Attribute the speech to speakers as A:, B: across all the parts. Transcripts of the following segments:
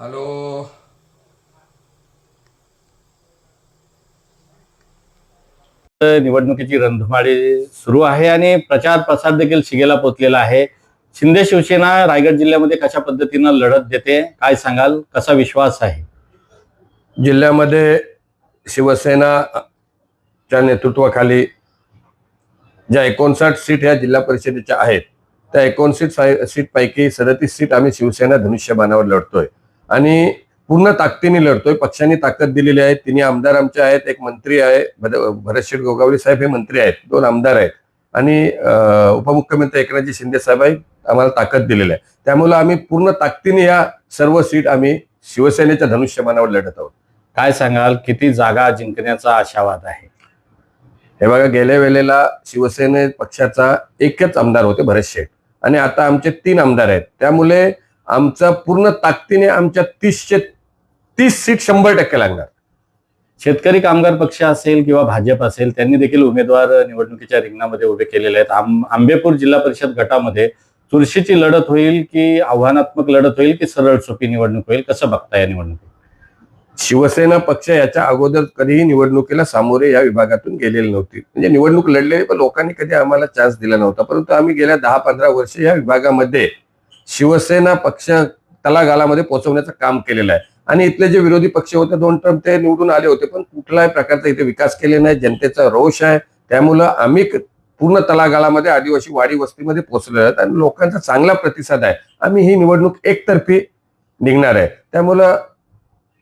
A: Hello
B: निवडणुकीची रणधुमाळी सुरू आहे आणि प्रचार प्रसार देखील शिगेला पोचलेला आहे. शिंदे शिवसेना रायगड जिल्ह्यामध्ये कशा पद्धतीनं लढत देते काय सांगाल? कसा विश्वास आहे?
A: जिल्ह्यामध्ये शिवसेनाच्या नेतृत्वाखाली ज्या एकोणसाठ सीट ह्या जिल्हा परिषदेच्या आहेत त्या एकोणसीट सीट पैकी सदतीस सीट आम्ही शिवसेना धनुष्यबाणावर लढतोय. आणि पूर्ण ताकदीने लढतोय. पक्षांनी ताकद दिलेली आहे. तिन्ही आमदार आमचे आहेत. एक मंत्री आहे. भरतशेठ गोगावली साहेब हे मंत्री आहेत. दोन आमदार आहेत. आणि उपमुख्यमंत्री एकनाथजी शिंदे साहेब आम्हाला ताकद दिलेली आहे. त्यामुळे आम्ही पूर्ण ताकदीने या सर्व सीट आम्ही शिवसेनेच्या धनुष्यमानावर लढत आहोत.
B: काय सांगाल? किती जागा जिंकण्याचा आशावाद आहे?
A: हे बघा गेल्या वेळेला शिवसेने पक्षाचा एकच आमदार होते भरत शेठ आणि आता आमचे तीन आमदार आहेत. त्यामुळे आमचा पूर्ण ताकदीने आमच्या तीसशे तीस सीट शंभर टक्के लागणार.
B: शेतकरी कामगार पक्ष असेल किंवा भाजप असेल त्यांनी देखील उमेदवार निवडणुकीच्या रिंगणामध्ये उभे केलेले आहेत. आम- आंबेपूर जिल्हा परिषद गटामध्ये चुरशीची लढत होईल की आव्हानात्मक लढत होईल की सरळ सोपी निवडणूक होईल? कसं बघता या निवडणुकीत?
A: शिवसेना पक्ष याच्या अगोदर कधीही निवडणुकीला सामोरे या विभागातून गेलेली नव्हती. म्हणजे निवडणूक लढलेली पण लोकांनी कधी आम्हाला चान्स दिला नव्हता. परंतु आम्ही गेल्या दहा पंधरा वर्ष या विभागामध्ये शिवसेना पक्ष तलागालामध्ये पोहोचवण्याचं काम केलेलं आहे. आणि इथले जे विरोधी पक्ष होते दोन टर्म ते निवडून आले होते पण कुठल्याही प्रकारचा इथे विकास केले नाही जनतेचा रोष आहे. त्यामुळं आम्ही पूर्ण तलागालामध्ये आदिवासी वाडी वस्तीमध्ये पोहोचलेलो आहेत आणि लोकांचा चांगला प्रतिसाद आहे. आम्ही ही निवडणूक एकतर्फी निघणार आहे. त्यामुळं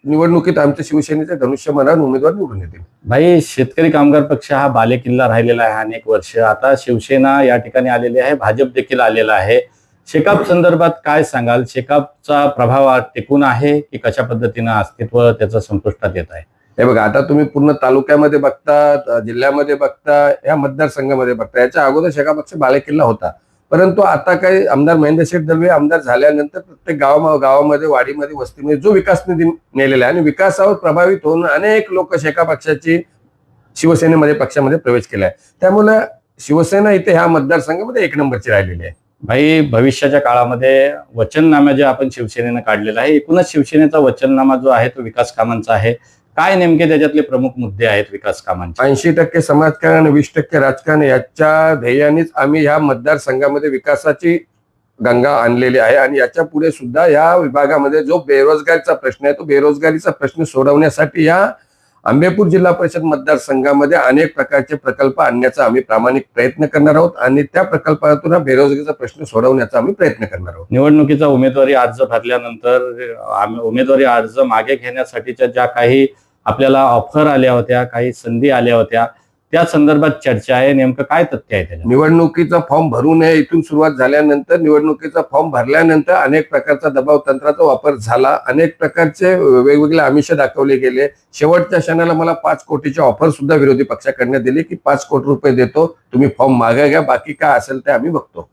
A: निवडणुकीत आमच्या शिवसेनेचे धनुष्यमानावर उमेदवार निवडून येतील.
B: भाई शेतकरी कामगार पक्ष हा बालेकिल्ला राहिलेला आहे अनेक वर्ष. आता शिवसेना या ठिकाणी आलेली आहे भाजप देखील आलेला आहे. शेकाप संदर्भात काय सांगाल? शेकापचा प्रभाव आज टिकून आहे की कशा पद्धतीनं अस्तित्व त्याचं संपुष्टात येत आहे?
A: हे बघा आता तुम्ही पूर्ण तालुक्यामध्ये बघता जिल्ह्यामध्ये बघता या मतदारसंघामध्ये बघता याच्या अगोदर शेका पक्ष बालेकिल्ला होता. परंतु आता काही आमदार महेंद्र शेठ दलवे आमदार झाल्यानंतर प्रत्येक गावा गावामध्ये वाडीमध्ये वस्तीमध्ये जो विकास निधी नेलेला आहे आणि विकासावर प्रभावित होऊन अनेक लोक शेका पक्षाची शिवसेनेमध्ये पक्षामध्ये प्रवेश केला आहे त्यामुळे शिवसेना इथे ह्या मतदारसंघामध्ये एक नंबरची राहिलेली आहे.
B: भाई भविष्याच्या काळामध्ये वचननामा जे आपण शिवसेनेनं काढलेला आहे एकूणच शिवसेनेचा वचननामा जो आहे तो विकास कामांचा आहे. काय नेमके त्याच्यातले प्रमुख मुद्दे आहेत विकास कामांचे?
A: ऐंशी टक्के समाजकारण वीस टक्के राजकारण याच्या ध्येयानेच आम्ही ह्या मतदारसंघामध्ये विकासाची गंगा आणलेली आहे आणि याच्यापुढे सुद्धा या विभागामध्ये जो बेरोजगारीचा प्रश्न आहे तो बेरोजगारीचा प्रश्न सोडवण्यासाठी या आंबेपूर जिल्हा परिषद मतदारसंघामध्ये अनेक प्रकारचे प्रकल्प आणण्याचा आम्ही प्रामाणिक प्रयत्न करणार आहोत आणि त्या प्रकल्पातून हा बेरोजगारीचा प्रश्न सोडवण्याचा आम्ही प्रयत्न करणार आहोत.
B: निवडणुकीचा उमेदवारी अर्ज भरल्यानंतर आम्ही उमेदवारी अर्ज मागे घेण्यासाठीच्या ज्या काही आपल्याला ऑफर आल्या होत्या काही संधी आल्या होत्या त्या संदर्भात चर्चा आहे नेमकं काय तथ्य आहे त्याच्यात?
A: निवडणुकीचा फॉर्म भरू नये इथून सुरुवात झाल्यानंतर निवडणुकीचा फॉर्म भरल्यानंतर अनेक प्रकारचा दबाव तंत्राचा वापर झाला. अनेक प्रकारचे वेगवेगळे आमिष दाखवले गेले. शेवटच्या क्षणाला मला पाच कोटीची ऑफर सुद्धा विरोधी पक्षाकडनं दिली की पाच कोटी रुपये देतो. तुम्ही फॉर्म मागे घ्या. बाकी काय असेल ते आम्ही बघतो.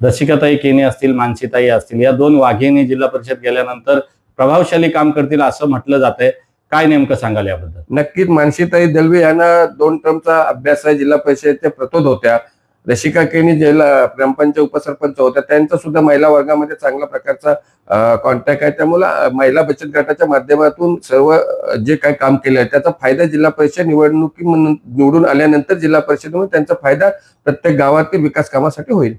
B: रसिकाताई केने असतील मानसीताई असतील या दोन वाघिणी जिल्हा परिषद गेल्यानंतर प्रभावशाली काम करतील असं म्हटलं जात आहे काय नेमकं सांगाल याबद्दल?
A: नक्कीच मानसीताई दलवी यांना दोन टर्मचा अभ्यास आहे जिल्हा परिषदेच्या प्रतोद होत्या. रशिका केनी जिल्हा ग्रामपंचायत उपसरपंच होत्या. त्यांचा सुद्धा महिला वर्गामध्ये चांगल्या प्रकारचा कॉन्टॅक्ट आहे. त्यामुळे महिला बचत गटाच्या माध्यमातून सर्व जे काही काम केलं आहे त्याचा फायदा जिल्हा परिषद निवडणुकी निवडून आल्यानंतर जिल्हा परिषदेमध्ये त्यांचा फायदा प्रत्येक गावातील विकास कामासाठी होईल.